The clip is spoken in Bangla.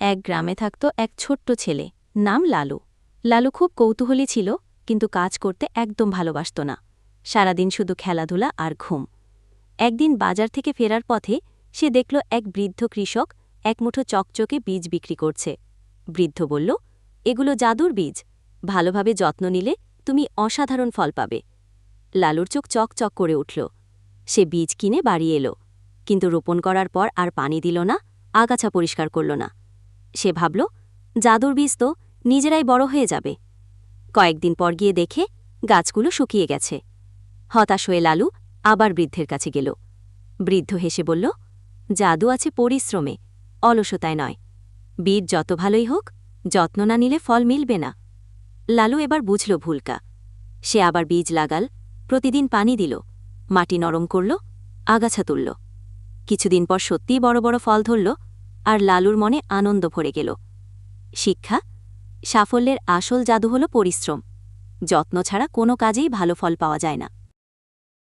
এক গ্রামে থাকত এক ছোট্ট ছেলে, নাম লালু। লালু খুব কৌতূহলী ছিল, কিন্তু কাজ করতে একদম ভালোবাসত না। সারাদিন শুধু খেলাধুলা আর ঘুম। একদিন বাজার থেকে ফেরার পথে সে দেখল এক বৃদ্ধ কৃষক এক মুঠো চকচকে বীজ বিক্রি করছে। বৃদ্ধ বলল, এগুলো জাদুর বীজ। ভালোভাবে যত্ন নিলে তুমি অসাধারণ ফল পাবে। লালুর চোখ চকচক করে উঠল। সে বীজ কিনে বাড়ি এলো, কিন্তু রোপণ করার পর আর পানি দিল না, আগাছা পরিষ্কার করল না। সে ভাবল, জাদুর বীজ তো নিজেরাই বড় হয়ে যাবে। কয়েকদিন পর গিয়ে দেখে গাছগুলো শুকিয়ে গেছে। হতাশ হয়ে লালু আবার বৃদ্ধের কাছে গেল। বৃদ্ধ হেসে বলল, জাদু আছে পরিশ্রমে, অলসতায় নয়। বীর যত ভালোই হোক, যত্ন না নিলে ফল মিলবে না। লালু এবার বুঝল ভুলকা সে আবার বীজ লাগাল, প্রতিদিন পানি দিল, মাটি নরম করল, আগাছা তুলল। কিছুদিন পর সত্যিই বড় বড় ফল ধরল আর লালুর মনে আনন্দ ভরে গেল। শিক্ষা, সাফল্যের আসল জাদু হল পরিশ্রম। যত্ন ছাড়া কোনো কাজেই ভালো ফল পাওয়া যায় না।